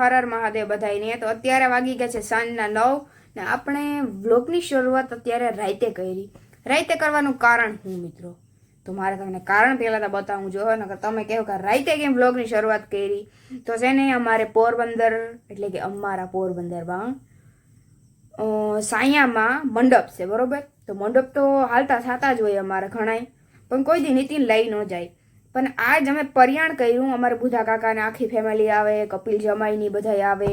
હર હર મહાદેવ બધાઈને તો અત્યારે વાગી ગયા છે સાંજના નવ ને આપણે વ્લોગની શરૂઆત અત્યારે રાતે કરી. રાતે કરવાનું કારણ હું, મિત્રો? તો મારે તમને કારણ પહેલાં તો બતાવું જો, નકર તમે કહો કે રાતે કેમ વ્લોગની શરૂઆત કરી? તો છે ને અમારે પોરબંદર, એટલે કે અમારા પોરબંદરમાં સાયામાં મંડપ છે, બરોબર? તો મંડપ તો હાલતા થતા જ હોય અમારે ઘણાય. પણ કોઈ દી નીતિન લઈ ન જાય. પણ આજ અમે પરિયાણ કર્યું. અમારે બુધા કાકાને આખી ફેમિલી આવે કપિલ જમાઈની બધાય આવે.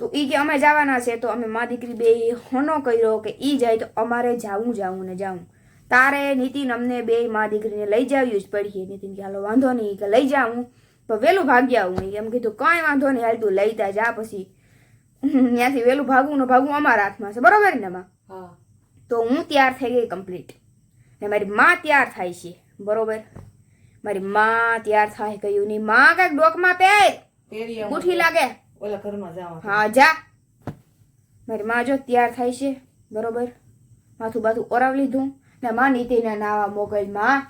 તો એ કે અમે જવાના છે તો અમે મા દીકરી બે હોનો કર્યો કે એ જાય તો અમારે જાવું જાવું ને જાવું. તારે નીતિન અમને બે મા દીકરીને લઈ જાવી જ પડીએ નીતિન કે હાલો વાંધો નહીં. કે લઈ જાઉં. તો વહેલું ભાગ્યા આવું એમ કીધું કાંઈ વાંધો નહીં હાલ તું લઈ તા જા પછી. ત્યાંથી વહેલું ભાગવું ને ભાગવું અમારા હાથમાં છે. બરોબર ને માં? હા. તો હું તૈયાર થઈ ગઈ કમ્પ્લીટ ને મારી માં તૈયાર થાય છે. બરોબર? મારી માં તૈયાર થાય ગયું ની માં કંઈક ડોકમાં પહેર. ગુઠી લાગે. ઓલા ઘરમાં જાવ હા જા. મારી માં જો તૈયાર થાય છે બરોબર? માથું બાથું ઓરાવ લીધું ને માં નીતિને નાવા મોકલમાં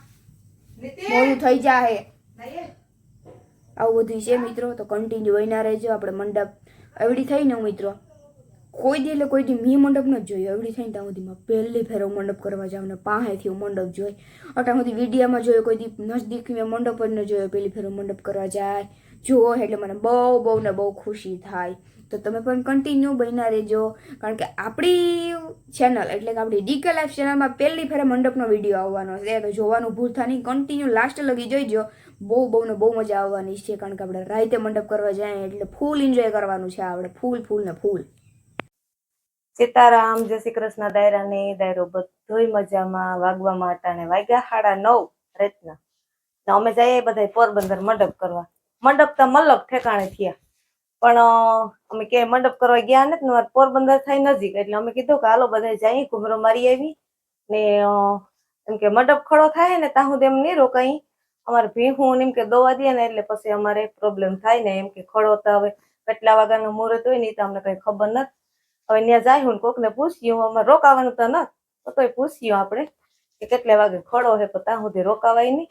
મોડું થઈ જાહે. આવું બધું છે મિત્રો તો કન્ટિન્યુ વહીના રહેજો. આપણે મંડપ એવડી થઈ ને મિત્રો કોઈ દી એટલે કોઈ દી મી મંડપ ન જોયો. એવડી થઈને ત્યાં સુધીમાં પહેલી ફેર મંડપ કરવા જાઉં ને પાસેથી હું મંડપ જોઈ. અટાણ સુધી વિડીયામાં જોયો, કોઈ દી નજદીક મેં મંડપ જ ન જોયો પહેલી ફેર મંડપ કરવા જાય. જુઓ એટલે મને બહુ બહુ ને બહુ ખુશી થાય. તો તમે પણ કન્ટિન્યુ બન્યા રહેજો. કારણ કે આપણી ચેનલ એટલે કે આપણી ડીકે લાઈફ ચેનલમાં પહેલી ફેરે મંડપનો વીડિયો આવવાનો છે. તો જોવાનું ભૂલતા નહીં. કન્ટિન્યુ લાસ્ટ લગી જોઈજો. બહુ બહુ ને બહુ મજા આવવાની છે. કારણ કે આપણે રાતે મંડપ કરવા જાય એટલે ફૂલ એન્જોય કરવાનું છે. આપણે ફૂલ ફૂલ ને ફૂલ. સીતારામ, જય શ્રી કૃષ્ણ દાયરાની દાયરો બધોય મજામાં, વાગવા માટાને વાગ્યા હાડા નવ, રત્ન. અમે જઈએ બધા પોરબંદર મંડપ કરવા. મંડપ તો મલક ઠેકાણે થયા. પણ અમે કે મંડપ કરવા ગયા ને પોરબંદર થાય નજીક, એટલે અમે કીધું કે હાલો બધા જઈએ ઘુમરો મારી આવી. ને એમ કે મંડપ ખડો થાય ને ત્યાં સુધી એમ નહીં રોકાઈ. અમારે ભીહું ને એમ કે દોવા દે ને, એટલે પછી અમારે પ્રોબ્લેમ થાય ને, એમ કે ખડો તો હવે કેટલા વાગ્યાનું મુહૂર્ત હોય ને તો અમને કઈ ખબર નથી. હવે ત્યાં જાય હું કોકને પૂછ્યું અમારે રોકાવાનું તો ન. તોય પૂછ્યું આપણે કે કેટલા વાગે ખડો હે પણ ત્યાં સુધી રોકાવાય નહીં.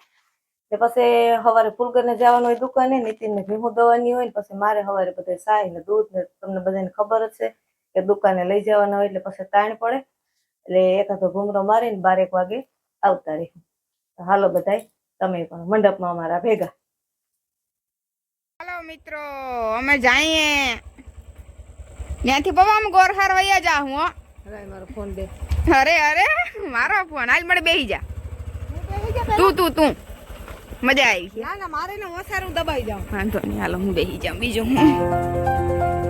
ને પછી સવારે ફૂલગરને જવાનું હોય દુકાને, નીતિનને ભીમું દવાની હોય ને પછી મારે સવારે બધા સાય ને દૂધ ને તમને બધાને ખબર જ છે કે દુકાને લઈ જવાના હોય એટલે પછી તાણ પડે. એટલે એકાદો ઘૂમરો મારીને બારેક વાગે આવતા રહી. હાલો બધાય, તમે પણ મંડપમાં અમારા ભેગા. હાલો મિત્રો, અમે જઈએ. ત્યાંથી પપ્પા અમે ગોરખાર વૈયા જા હું હો. મારો ફોન દે અરે અરે મારો ફોન હાલ મળે બેહી જા. તું તું તું. મજા આવી ના ના મારે ને ઓસારું દબાઈ જાઉં વાંધો નહીં હાલો હું બેહી જાઉં. બીજું હું?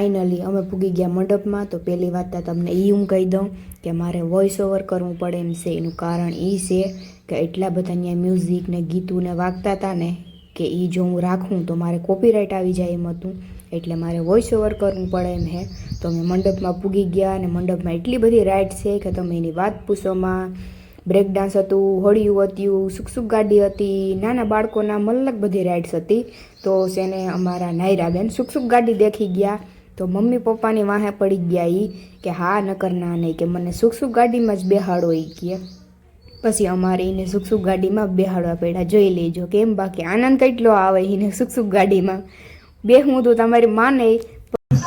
ફાઇનલી અમે પૂગી ગયા મંડપમાં. તો પહેલી વાત તો તમને એ હું કહી દઉં કે મારે વોઇસ ઓવર કરવું પડે એમ છે. એનું કારણ એ છે કે એટલા બધા ત્યાં મ્યુઝિક ને ગીતું વાગતા હતા ને કે એ જો હું રાખું તો મારે કોપીરાઇટ આવી જાય એમ હતું. એટલે મારે વોઇસ ઓવર કરવું પડે એમ હે. તો અમે મંડપમાં પૂગી ગયા અને મંડપમાં એટલી બધી રાઇડ છે કે તમે એની વાત પૂછોમાં બ્રેક ડાન્સ હતું, હોળિયું હતું સુખ સુખ ગાડી હતી, નાના બાળકોના મલક બધી રાઇડ્સ હતી. તો સેને અમારા નાયરાબેન સુખ સુખ ગાડી દેખી ગયા. તો મમ્મી પપ્પાની વાહે પડી ગયા એ કે હા, નકર ના નહીં કે મને સુખ સુખ ગાડીમાં જ બેહાડો એ કે. પછી અમારે એને સુખ સુખ ગાડીમાં બેહાડવા પડ્યા. જોઈ લેજો, કેમ બાકી આનંદ કેટલો આવે એને સુખ સુખ ગાડીમાં. બે હું તો તમારી માને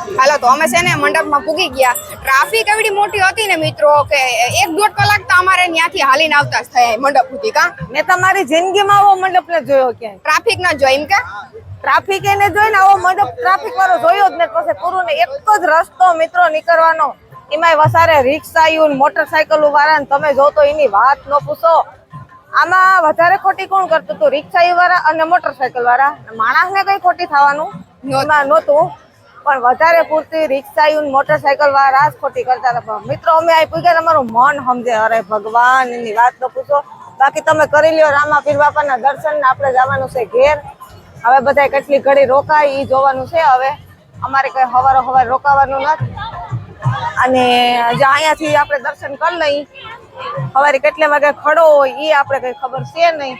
હાલો તો અમે છે ને મંડપમાં પૂગી ગયા. ટ્રાફિક એવડી મોટી હતી ને મિત્રો કે એક દોઢ કલાક તો અમારે ત્યાંથી હાલીને આવતા જ થયા મંડપ સુધી કા? મેં તમારી જિંદગીમાં આવો મંડપ ને જોયો ક્યાંય. ટ્રાફિક ન જોઈ એમ કે? ટ્રાફિક એને જોઈને આવો મંડપ ટ્રાફિક વાળો જોયો જ ને પછી પૂરું ને એક જ રસ્તો મિત્રો નીકળવાનો. એમાંય વસારે રિક્ષાયું મોટરસાયકલ વાળા ને તમે જો તો એની વાત ન પૂછો. આમાં વધારે ખોટી કોણ કરતું હતું રિક્ષા વાળા અને મોટરસાયકલ વાળા? માણસ ને કઈ ખોટી થવાનું? નહોતું. પણ વધારે પૂરતી રિક્ષા યુન મોટરસાયકલ વાળા જ ખોટી કરતા હતા. મિત્રો અમે આવી પૂછ્યા અમારું મન સમજે. અરે ભગવાન એની વાત તો પૂછો. બાકી તમે કરી લ્યો રામા પીર બાપાના દર્શન આપણે જવાનું છે ઘેર. હવે બધા કેટલી ઘડી રોકાય એ જોવાનું છે હવે. અમારે કઈ હવારો હવાર રોકાવાનું નથી અને જે અહીંયાથી આપણે દર્શન કરી લઈ. સવારે કેટલા વાગે ખડો હોય એ આપણે કઈ ખબર છે નહીં.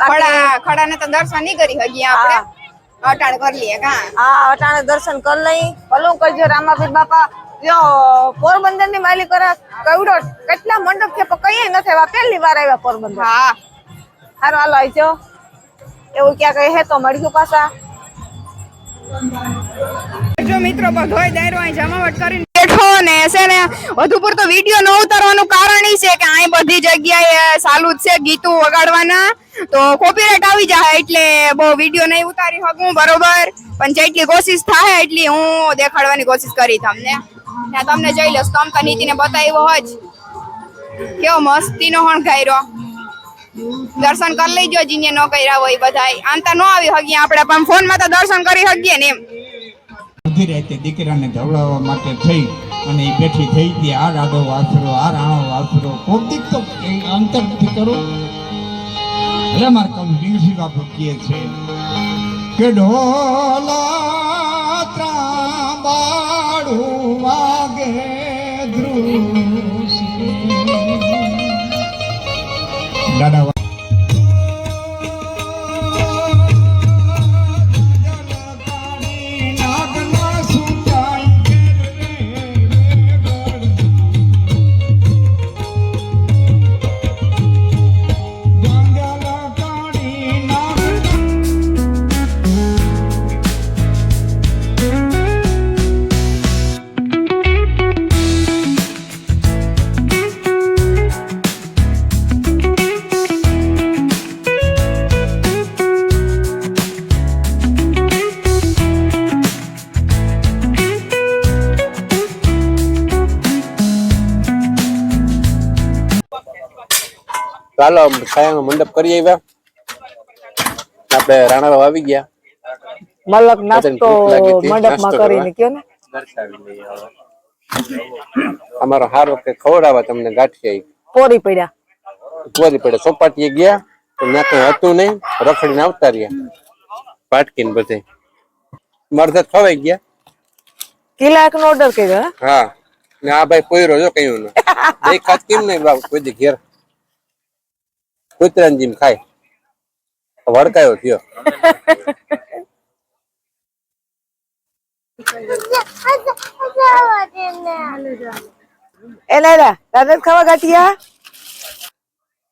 ખડા ખડા ને તો દર્શન નહીં કરી હજી આપણે. અટાણ કરી લઈએ કા? આ અટાણે દર્શન કરી લઈ. ભલું કરજો રામાપીર બાપા. જો પોરબંદરની માલિક કવડો કેટલા મંડપ છે પણ કઈ નથી આવ્યા પહેલી વાર આવ્યા પોરબંદર. હા. સારું હાલો આવજો. એવું ક્યાં કઈ હે તો મળ્યું પાછા. જો મિત્રો બધોય દાયરો અહીં જમાવટ કરીને ને છે ને, વધુ પૂરતો વીડિયો ન ઉતારવાનું કારણ છે કે અહીં બધી જગ્યાએ જ છે ગીતો વગાડવાના. તો કોપીરાઇટ આવી જાય એટલે બહુ વીડિયો નહીં ઉતારી શકું, બરોબર? પણ જેટલી કોશિશ થાય એટલી હું દેખાડવાની કોશિશ કરી તમને. ત્યાં તમને જોઈ તમ તો નીતિને બતાવ્યો જ કેવો મસ્તીનો હણગાયરો દર્શન કરી લેજો, જીને ન કર્યા હોય બધાય. આમ તો ન આવી શકીએ આપણે, પણ ફોનમાં તો દર્શન કરી શકીએ ને એમ. અડધી રાતે દીકરાને ધવડાવવા માટે થઈ અને એ બેઠી થઈ હતી આ રાડો વાસરો આ રાણો વાસરો કોકીક તો એ અંતર નથી કરો. એટલે મારે કવિ વીરસિંહ બાપુ કહે છે કે ઢોલા ચાલો છાયાનો મંડપ કરી આવ્યા. આપણે રાણાવાવ આવી ગયા. મલક નાસ્તો મંડપમાં કરીને કયો ને? અમારો હાર વખતે ખવડાવવા તમને ગાંઠિયા પોરી પડ્યા. પોરી પડ્યા. ચોપાટીએ ગયા તો ત્યાં કઈ હતું નહીં. રખડીને આવતા રહ્યા. પાટકીને બધે. મરધત ખવાઈ ગયા. કિલાક નો ઓર્ડર કર્યો હા? ને આ ભાઈ પોયરો જો કયું ને દેખાત કેમ નહીં બાપ કોઈ ઘેર? કૂતરાની જેમ ખાય. વડકાયો થયો. એ લાયલા દાદા ખાવા ગાંઠિયા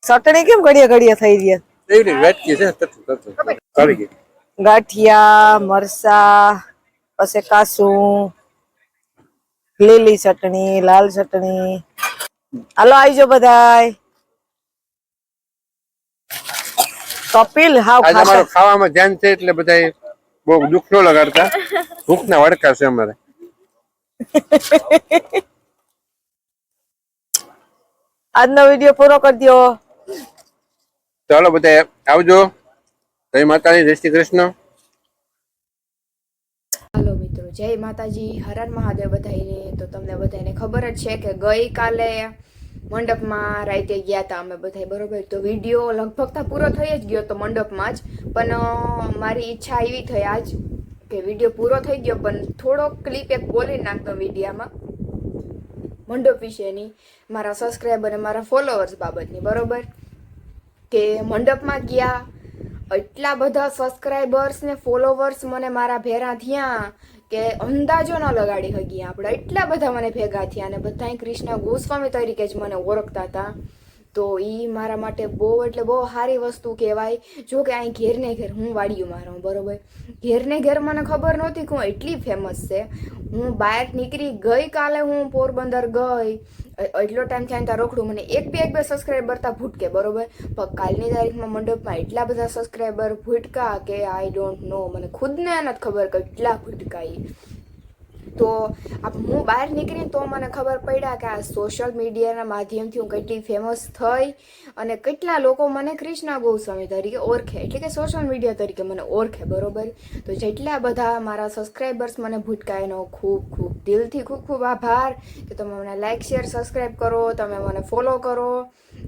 ચટણી કેમ ઘડિયા ઘડિયા થઈ રહ્યા એવી વેટકી છે તતું તતું કરી ગઈ. ગાંઠિયા મરસા પછી કાસું લીલી ચટણી લાલ ચટણી. હાલો આવજો બધાય. કપિલ હાવ આજે અમારું ખાવામાં ધ્યાન છે એટલે બધા બહુ દુઃખ ન લગાડતા. ભૂખના વડકા છે અમારે. આજનો વીડિયો પૂરો કરી દો ચાલો બધા આવજો. જય માતાજી જય શ્રી કૃષ્ણ. હાલો મિત્રો જય માતાજી. હરણ મહાદેવ બધાને તો તમને બધાને ખબર જ છે કે ગઈકાલે મંડપમાં રાતે ગયા હતા અમે બધા બરોબર? તો વીડિયો લગભગ તો પૂરો થઈ જ ગયો તો મંડપમાં જ. પણ મારી ઈચ્છા એવી થઈ આજ કે વીડિયો પૂરો થઈ ગયો, પણ થોડો ક્લિપ એક બોલી નાખતો મીડિયામાં મંડપ વિશેની, મારા સબસ્ક્રાઈબર અને મારા ફોલોઅર્સ બાબતની, બરોબર? કે મંડપમાં ગયા, એટલા બધા સબસ્ક્રાઈબર્સ ને ફોલોવર્સ મને મારા ભેરા થયા કે અંદાજો ન લગાડી શકી આપણે. એટલા બધા મને ભેગા થયા અને બધાય કૃષ્ણ ગોસ્વામી તરીકે જ મને ઓળખતા હતા. તો એ મારા માટે બહુ એટલે બહુ સારી વસ્તુ કહેવાય. જો કે અહીં ઘેરને ઘેર હું વાડીયું મારું, બરોબર? ઘેરને ઘેર મને ખબર નહોતી કે હું એટલી ફેમસ છે. હું બહાર નીકળી ગઈ કાલે હું પોરબંદર ગઈ. એટલો ટાઈમ થયા ત્યાં રોકડું મને એક બે એક બે સબસ્ક્રાઈબર તા ભૂટકે, બરોબર? પણ કાલની તારીખમાં મંડપમાં એટલા બધા સબસ્ક્રાઈબર ભૂટકા કે આઈ ડોન્ટ નો મને ખુદને નથી ખબર કે કેટલા ભૂટકા ઈ. તો હું બહાર નીકળીને તો મને ખબર પડ્યા કે આ સોશિયલ મીડિયાના માધ્યમથી હું કેટલી ફેમસ થઈ અને કેટલા લોકો મને કૃષ્ણા ગોસ્વામી તરીકે ઓળખે. એટલે કે સોશિયલ મીડિયા તરીકે મને ઓળખે, બરોબર? તો જેટલા બધા મારા સબસ્ક્રાઈબર્સ મને ભૂટકાય એનો ખૂબ ખૂબ દિલથી ખૂબ ખૂબ આભાર કે તમે મને લાઇક શેર સબસ્ક્રાઈબ કરો, તમે મને ફોલો કરો.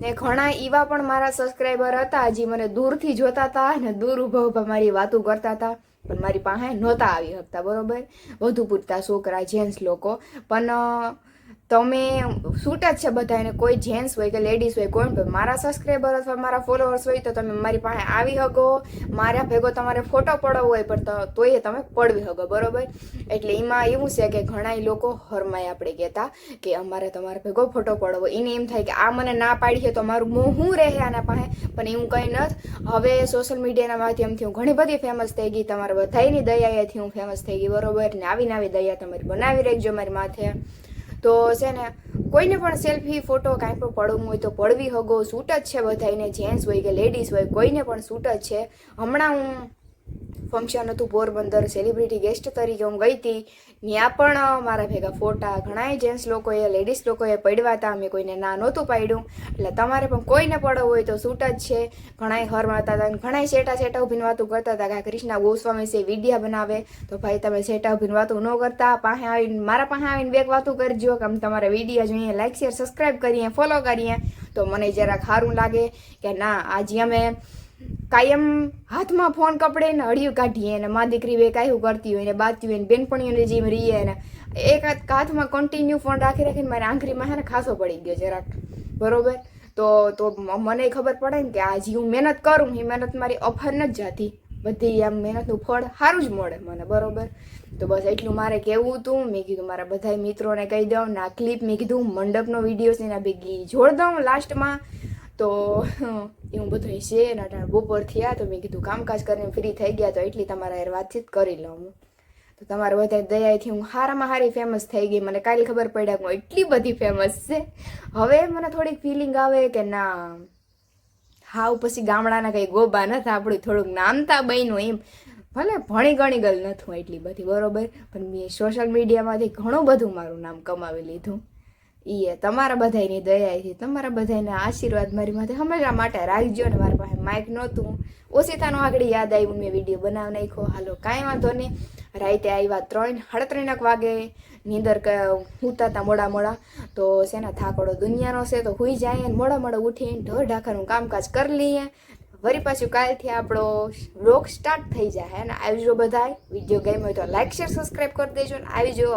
ને ઘણા એવા પણ મારા સબસ્ક્રાઈબર હતા જે મને દૂરથી જોતા હતા અને દૂર ઊભા ઊભા મારી વાતો કરતા હતા. પણ મારી પાસે નહોતા આવી શકતા બરોબર? વધુ પૂરતા છોકરા જેન્ટ્સ લોકો. પણ તમે સૂટ જ છે બધાને કોઈ જેન્ટ્સ હોય કે લેડીઝ હોય, કોઈ પણ. મારા સબસ્ક્રાઈબર અથવા મારા ફોલોઅર્સ હોય તો તમે મારી પાસે આવી શકો. મારા ભેગો તમારે ફોટો પડવો હોય પણ તોય તમે પડવી શકો, બરોબર? એટલે એમાં એવું છે કે ઘણા લોકો હરમાય આપણે કહેતા કે અમારે તમારે ભેગો ફોટો પડવો એને એમ થાય કે આ મને ના પાડી છે તો મારું મોં હું રહે આના પાસે? પણ એવું કંઈ નથી. હવે સોશિયલ મીડિયાના માધ્યમથી હું ઘણી બધી ફેમસ થઈ ગઈ. તમારા બધાની દયાએથી હું ફેમસ થઈ ગઈ, બરોબર? ને આવી નવી દયા તમારી બનાવી રાખજો મારી માથે. તો છે ને, કોઈને પણ સેલ્ફી ફોટો કાંઈ પણ પડવું હોય તો પડવી હગો સૂટ જ છે બધાને જેન્ટ્સ હોય કે લેડીઝ હોય, કોઈને પણ સૂટ જ છે. હમણાં હું ફંક્શન હતું પોરબંદર સેલિબ્રિટી ગેસ્ટ તરીકે હું ગઈ હતી. ત્યાં પણ મારા ભેગા ફોટા ઘણાય જેન્ટ્સ લોકોએ લેડીઝ લોકોએ પડવા હતા. અમે કોઈને ના નહોતું પાડ્યું. એટલે તમારે પણ કોઈને પડવું હોય તો સૂટ જ છે. ઘણાય હર મારતા હતા ઘણાય સેટા સેટા ઊભીને વાતું કરતા હતા કે કૃષ્ણા ગોસ્વામી છે વિડીયા બનાવે. તો ભાઈ, તમે સેટા ઊભીને વાતું ન કરતા. પાસે આવીને, મારા પાસે આવીને બેગ વાતું કરજો કે અમે તમારા વિડીયા જોઈએ. લાઈક શેર સબસ્ક્રાઈબ કરીએ ફોલો કરીએ. તો મને જરાક સારું લાગે કે ના, આજે અમે કાયમ હાથમાં ફોન કપડે ને હળિયું કાઢીએ ને મા દીકરી બે કાંઈ કરતી હોય ને બાતી હોય ને બેનપણીઓને જેમ રહીએ ને એક હાથ હાથમાં કન્ટિન્યુ ફોન રાખી રાખીને મારી આંખરીમાં છે ને ખાસો પડી ગયો જરાક. બરોબર? તો તો મને ખબર પડે ને કે આજે હું મહેનત કરું એ મહેનત મારી અફર નથી જતી. બધી આમ મહેનતનું ફળ સારું જ મળે મને, બરોબર? તો બસ એટલું મારે કહેવું હતું. મેં કીધું મારા બધા મિત્રોને કહી દઉં ને ક્લિપ મેં કીધું મંડપનો વીડિયો છે એના ભેગી જોડ દઉં લાસ્ટમાં તો હું બધું છે એના ટાણે બપોર થયા તો મેં કીધું કામકાજ કરીને ફ્રી થઈ ગયા તો એટલી તમારા યાર વાતચીત કરી લઉં હું. તો તમારા બધા દયાથી હું હારામાં હારી ફેમસ થઈ ગઈ. મને કાલે ખબર પડ્યા કે હું એટલી બધી ફેમસ છે. હવે મને થોડીક ફિલિંગ આવે કે ના, હાવ પછી ગામડાના કંઈ ગોબા નથી, આપણું થોડુંક નામતા બન્યું એમ. ભલે ભણી ગણી ગયેલ નથી એટલી બધી, બરોબર? પણ મેં સોશિયલ મીડિયામાંથી ઘણું બધું મારું નામ કમાવી લીધું. ઈ તમારા બધાની દયાથી, તમારા બધાના આશીર્વાદ મારી માથે હંમેશા માટે રાખજો ને મારી પાસે માઇક નહોતું. ઓછીતાનો આગળ યાદ આવ્યું મેં વીડિયો બનાવી નાખ્યો. હાલો, કાંઈ વાંધો નહીં. રાતે આવ્યા ત્રણ, સાડા વાગે. નીંદર હુતા હતા મોડા મોડા. તો શેના થાકડો દુનિયાનો છે તો હુઈ જાય ને મોડા મોડા ઉઠીને ઢોર ઢાકાનું કામકાજ કરી લઈએ. વરી પાછું કાલથી આપણો વ્લોગ સ્ટાર્ટ થઈ જાય અને આવજો બધાય. વીડિયો ગમ્યો હોય તો લાઈક શેર સબસ્ક્રાઈબ કરી દેજો ને. આવજો